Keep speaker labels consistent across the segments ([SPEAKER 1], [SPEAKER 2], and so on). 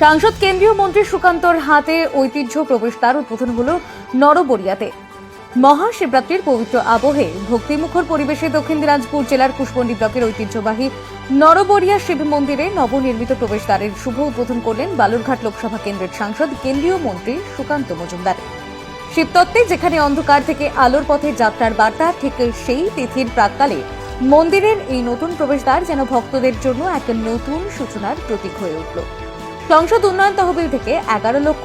[SPEAKER 1] সাংসদ কেন্দ্রীয় মন্ত্রী সুকান্তর হাতে ঐতিহ্য প্রবেশদ্বার উদ্বোধন হল নরবরিয়াতে। মহাশিবরাত্রির পবিত্র আবহে ভক্তিমুখর পরিবেশে দক্ষিণ দিনাজপুর জেলার কুশমন্ডি ব্লকের ঐতিহ্যবাহী নরবরিয়া শিব মন্দিরে নবনির্মিত প্রবেশদ্বারের শুভ উদ্বোধন করলেন বালুরঘাট লোকসভা কেন্দ্রের সাংসদ কেন্দ্রীয় মন্ত্রী সুকান্ত মজুমদার। শিবতত্ত্বে যেখানে অন্ধকার থেকে আলোর পথে যাত্রার বার্তা, ঠিক সেই তিথির প্রাককালে মন্দিরের এই নতুন প্রবেশদ্বার যেন ভক্তদের জন্য এক নতুন সূচনার প্রতীক হয়ে উঠল। সংসদ উন্নয়ন তহবিল থেকে এগারো লক্ষ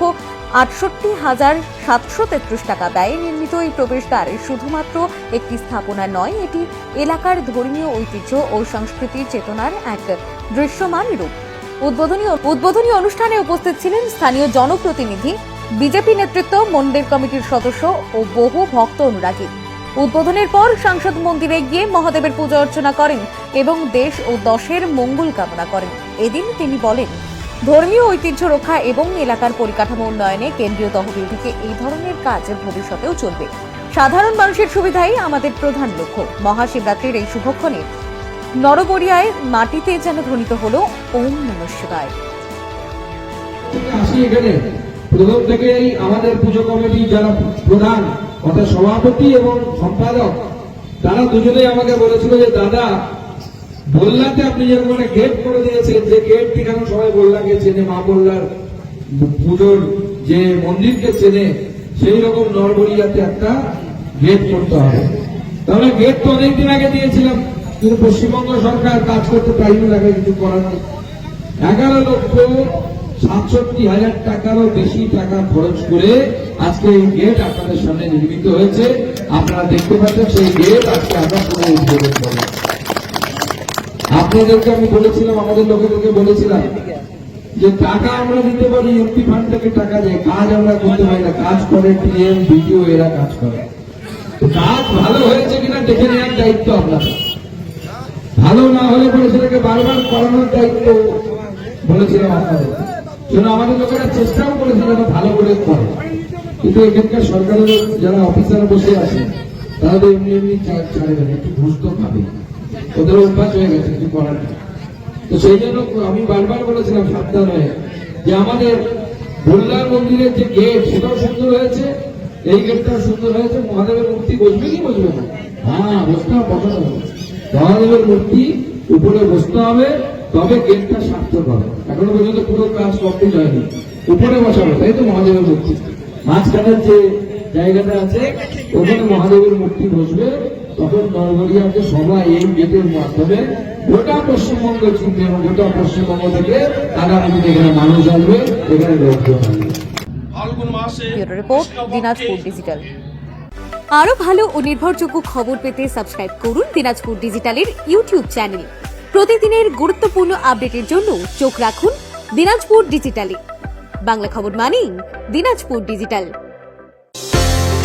[SPEAKER 1] আটষট্টি হাজার সাতশো তেত্রিশ টাকা ব্যয়ে নির্মিত এই প্রবেশদ্বার শুধুমাত্র একটি স্থাপনা নয়, এটি এলাকার ধর্মীয় ঐতিহ্য ও সংস্কৃতির চেতনার এক দৃশ্যমান রূপ। উদ্বোধনী উদ্বোধনী অনুষ্ঠানে উপস্থিত ছিলেন স্থানীয় জনপ্রতিনিধি, বিজেপি নেতৃত্ব, মন্দির কমিটির সদস্য ও বহু ভক্ত অনুরাগী। উদ্বোধনের পর সাংসদ মন্দিরে গিয়ে মহাদেবের পূজা অর্চনা করেন এবং দেশ ও দশের মঙ্গল কামনা করেন। এদিন তিনি বলেন ধর্মীয় ঐতিহ্য রক্ষা এবং এলাকার পরিকাঠামো উন্নয়নে কেন্দ্রীয় তহবিল থেকে এই ধরনের কাজ ভবিষ্যতেও চলবে। সাধারণ মানুষের সুবিধাই আমাদের প্রধান লক্ষ্য। মহাশিবরাত্রির এই শুভক্ষণে নরবরিয়ায় মাটিতে যেন ধ্বনিত হল ওম নমঃ শিবায়।
[SPEAKER 2] প্রথম থেকেই আমাদের পুজো কমিটি যারা প্রধান, অর্থাৎ সভাপতি এবং সম্পাদক, তারা দুজনেই আমাকে বলেছিল যে, দাদা, বললাতে আপনি যেরকম গেট করে দিয়েছেন যে গেট ঠিক এখন সবাই বললাকে চেনে, মা বললার পুজোর যে মন্দিরকে চেনে, সেই রকম নরবরিয়াতে একটা গেট করতে হবে। তাহলে গেট তো অনেকদিন আগে দিয়েছিলাম, কিন্তু পশ্চিমবঙ্গ সরকার কাজ করতে পারিনি লাগে, কিছু করার নেই। এগারো লক্ষ সাতষট্টি হাজার টাকারও বেশি টাকা খরচ করে আজকে এই গেট আপনাদের সামনে নির্মিত হয়েছে। আপনারা দেখতে পাচ্ছেন সেই গেট আজকে আমরা পুরো উদ্বোধন করব আপনাদেরকে আমি বলেছিলাম, আমাদের লোকেদেরকে বলেছিলাম যে টাকা আমরা দিতে পারি এমপি ফান্ড থেকে টাকা দেয়। কাজ আমরা করতে পারি না। কাজ করে টিএম বিডিও এরা কাজ করে। কাজ ভালো হয়েছে কিনা দেখে নেওয়ার দায়িত্ব আপনাদের। ভালো না হলে পরে সেটাকে বারবার করানোর দায়িত্ব বলেছিলাম আপনাদের। জন্য আমাদের লোকেরা চেষ্টাও করেছে যেন ভালো করে করে। কিন্তু এখানকার সরকারের যারা অফিসার বসে আছে তারা তো এমনি এমনি ছাড়বে না একটু ঘুষ তো খাবে ওদের অভ্যাস হয়ে গেছে, কিছু করার তো সেই জন্য আমি বারবার বলেছিলাম সাবধান হয়ে যে আমাদের বল্লার মন্দিরের যে গেট সেটাও সুন্দর হয়েছে, এই গেটটাও সুন্দর হয়েছে, মহাদেবের মূর্তি বসবে কি বসবে না? হ্যাঁ বসতে হবে মহাদেবের মূর্তি উপরে বসতে হবে, তবে গেটটা সার্থক হবে। এখনও পর্যন্ত পুরো কাজ কমপ্লিট হয়নি। উপরে বসাবে তাই তো মহাদেবের মূর্তি? মাঝখানের যে জায়গাটা আছে ওখানে মহাদেবের মূর্তি বসবে তখন নরবরিয়াকে সবাই এই গেটের মাধ্যমে গোটা পশ্চিমবঙ্গ চিনবে এবং গোটা পশ্চিমবঙ্গ থেকে আগামী দিনে এখানে মানুষ আসবে এখানে লোকজন আসবে।
[SPEAKER 1] Report Dinajpur digital. আরও ভালো ও নির্ভরযোগ্য খবর পেতে সাবস্ক্রাইব করুন দিনাজপুর ডিজিটালের ইউটিউব চ্যানেল। প্রতিদিনের গুরুত্বপূর্ণ আপডেটের জন্য চোখ রাখুন দিনাজপুর ডিজিটালে। বাংলা খবর মানেই দিনাজপুর ডিজিটাল।